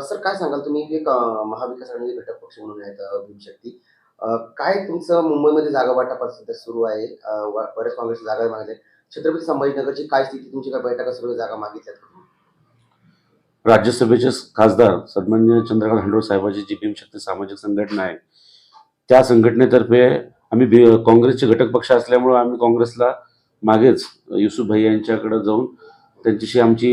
Sir काय सांगाल तुम्ही? एक महाविकास आघाडी घटक पक्ष म्हणून आहेत भीमशक्ती काय तुमचं मुंबईमध्ये जागा वाटपात सध्या सुरू आहे? अ, व- बरेच काँग्रेस जागा मागले छत्रपती संभाजीनगरची काय स्थिती? तुमची काय बैठका सगळ्या जागा मागितल्यात? का? राज्यसभेचे खासदार सन्मान्य चंद्रकांत हंडोळ साहेबाची जी भीमशक्ती सामाजिक संघटना आहे त्या संघटनेतर्फे आम्ही बी काँग्रेसचे घटक पक्ष असल्यामुळं आम्ही काँग्रेसला मागेच युसुफ भाई यांच्याकडे जाऊन त्यांच्याशी आमची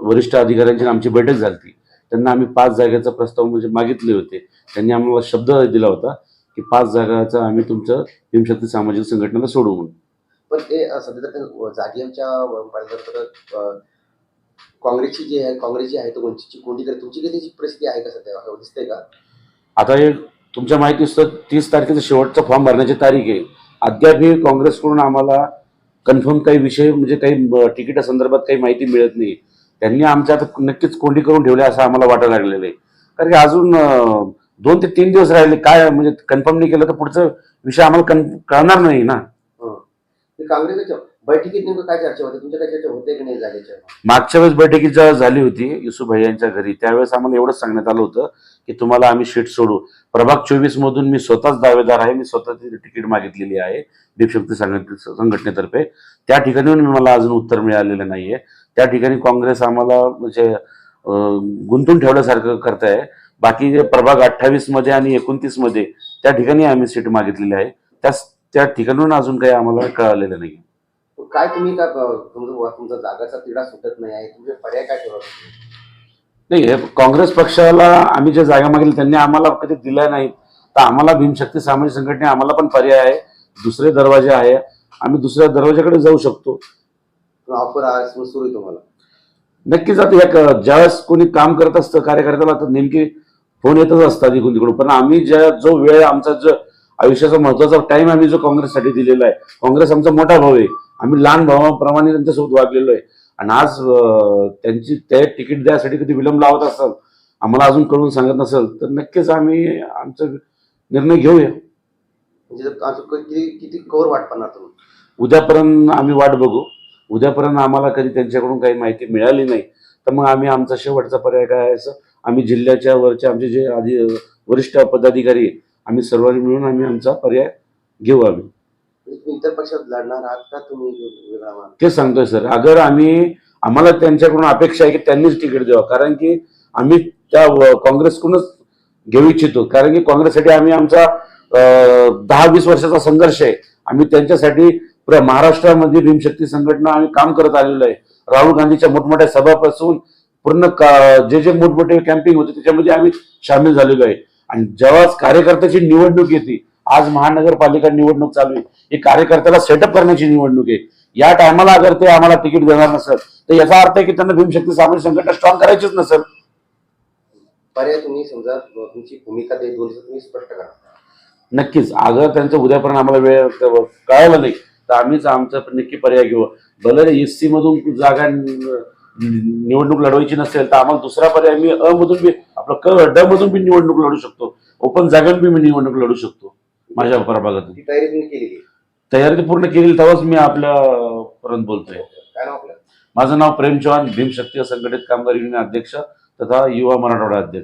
वरिष्ठ अधिकाऱ्यांची आमची बैठक झाली होती त्यांना आम्ही पाच जागेचा प्रस्ताव म्हणजे मागितले होते. त्यांनी आम्हाला शब्द दिला होता की पाच जागाचा आम्ही तुमचं भीमशक्ती सामाजिक संघटनेला सोडू म्हणून. पण ते सध्या तर अ, काँग्रेसची जी आहे काँग्रेसची आहे तो वंचितची कोणती तरी तुमची काही त्याची परिस्थिती आहे का सध्या? असं दिसतंय का? आता हे तुमच्या माहितीनुसार तीस तारखेचा शेवटचा फॉर्म भरण्याची तारीख आहे. अद्यापही काँग्रेसकडून आम्हाला कन्फर्म काही विषय म्हणजे काही ब- तिकिटासंदर्भात काही माहिती मिळत नाही. त्यांनी आमच्या आता नक्कीच कोंडी करून ठेवले असं आम्हाला वाटायला लागलेलं आहे. कारण की अजून दोन ते तीन दिवस राहिले. काय म्हणजे कन्फर्म नाही केलं तर पुढचा विषय आम्हाला कन कळणार नाही ना. काँग्रेसच्या बैठकीत नेमकं काय चर्चा होते? तुमच्या काय चर्चा होते की नाही जागेच्या? मागच्या वेळेस बैठकीत जेव्हा झाली होती युसुफ भाई यांच्या घरी त्यावेळेस आम्हाला एवढंच सांगण्यात आलं होतं की तुम्हाला आम्ही शीट सोडू. प्रभाग चोवीस मधून मी स्वतःच दावेदार आहे. मी स्वतःची तिकीट मागितलेली आहे. दीपशक्ती संघटने संघटनेतर्फे. त्या ठिकाणी मला अजून उत्तर मिळालेलं नाहीये. त्या ठिकाणी काँग्रेस आम्हाला म्हणजे गुंतून ठेवल्यासारखं करताय. बाकी जे प्रभाग अठ्ठावीसमध्ये आणि एकोणतीसमध्ये त्या ठिकाणी आम्ही सीट मागितलेली आहे. त्या त्या ठिकाणून अजून काही आम्हाला कळालेलं नाही काय तुम्ही का तुमचं तुमचा जागाचा तिढा सुटत नाही आहे? तुमचे पर्याय काय ठेवत नाही हे काँग्रेस पक्षाला आम्ही ज्या जागा मागितल्या त्यांनी आम्हाला कधी दिल्या नाहीत. तर आम्हाला भीमशक्ती सामाजिक संघटने आम्हाला पण पर्याय आहे. दुसरे दरवाजे आहे. आम्ही दुसऱ्या दरवाजाकडे जाऊ शकतो. ऑफर आज सुरू आहे तुम्हाला. नक्कीच आता या ज्यावेळेस कोणी काम करत असतं कार्यकर्त्याला तर नेमकी फोन येतच असतात इकडून तिकडून. पण आम्ही ज्या जो वेळ आमचा जो आयुष्याचा महत्त्वाचा टाइम आम्ही जो काँग्रेससाठी दिलेला आहे काँग्रेस आमचा मोठा भाऊ आहे. आम्ही लहान भावाप्रमाणे त्यांच्यासोबत वागलेलो आहे. आणि आज त्यांची ते तिकीट द्यासाठी कधी विलंब लावत असाल आम्हाला अजून कळून सांगत नसेल तर नक्कीच आम्ही आमचा निर्णय घेऊया. म्हणजे किती किती कवर वाट पाहणार तुम्ही उद्यापर्यंत आम्ही वाट बघू. उद्यापर्यंत आम्हाला कधी त्यांच्याकडून काही माहिती मिळाली नाही. तर मग आम्ही आमचा शेवटचा पर्याय काय आहे असं? आम्ही जिल्ह्याच्या वरचे आमचे जे आधी वरिष्ठ पदाधिकारी आम्ही सर्वांनी मिळून आम्ही आमचा पर्याय घेऊ आम्ही. म्हणजे इतर पक्षात लढणार आहात का तुम्ही? ते सांगतोय सर. अगर आम्ही आम्हाला त्यांच्याकडून अपेक्षा आहे की त्यांनीच तिकीट द्यावं. कारण की आम्ही त्या काँग्रेसकडूनच घेऊ इच्छितो. कारण की काँग्रेससाठी आम्ही आमचा दहा वीस वर्षाचा संघर्ष आहे. आम्ही त्यांच्यासाठी महाराष्ट्रामध्ये भीमशक्ती संघटना आम्ही काम करत आलेलो आहे. राहुल गांधीच्या मोठमोठ्या सभापासून पूर्ण जे जे मोठमोठे कॅम्पिंग होते त्याच्यामध्ये आम्ही सामील झालेलो आहे. आणि जेव्हा कार्यकर्त्याची निवडणूक येते आज महानगरपालिका निवडणूक चालू आहे. ही कार्यकर्त्याला सेटअप करण्याची निवडणूक आहे. या टायमाला अगर ते आम्हाला तिकीट देणार नसेल तर याचा अर्थ आहे की त्यांना भीमशक्ती सामाजिक संघटना स्ट्रॉंग करायचीच नसेल. पर्याय तुम्ही समजा तुमची भूमिका ते तुम्ही स्पष्ट करा. नक्कीच. अगर त्यांचं उद्यापर्यंत आम्हाला वेळ कळालं नाही तर आम्हीच आमचा नक्की पर्याय घेऊ. भले एस सी मधून जागा निवडणूक लढवायची नसेल तर आम्हाला दुसरा पर्याय मी अ मधून बी आपलं क ड मधून बी निवडणूक लढू शकतो. ओपन जागांत बी मी निवडणूक लढू शकतो माझ्या प्रभागातून. ती तयारी तुम्ही केलेली आहे. तयारी ती पूर्ण केली तेव्हाच मी आपल्या पर्यंत बोलतोय. माझं नाव प्रेम चव्हाण भीमशक्ती संघटित कामगार युनियन अध्यक्ष तथा युवा मराठवाडा अध्यक्ष.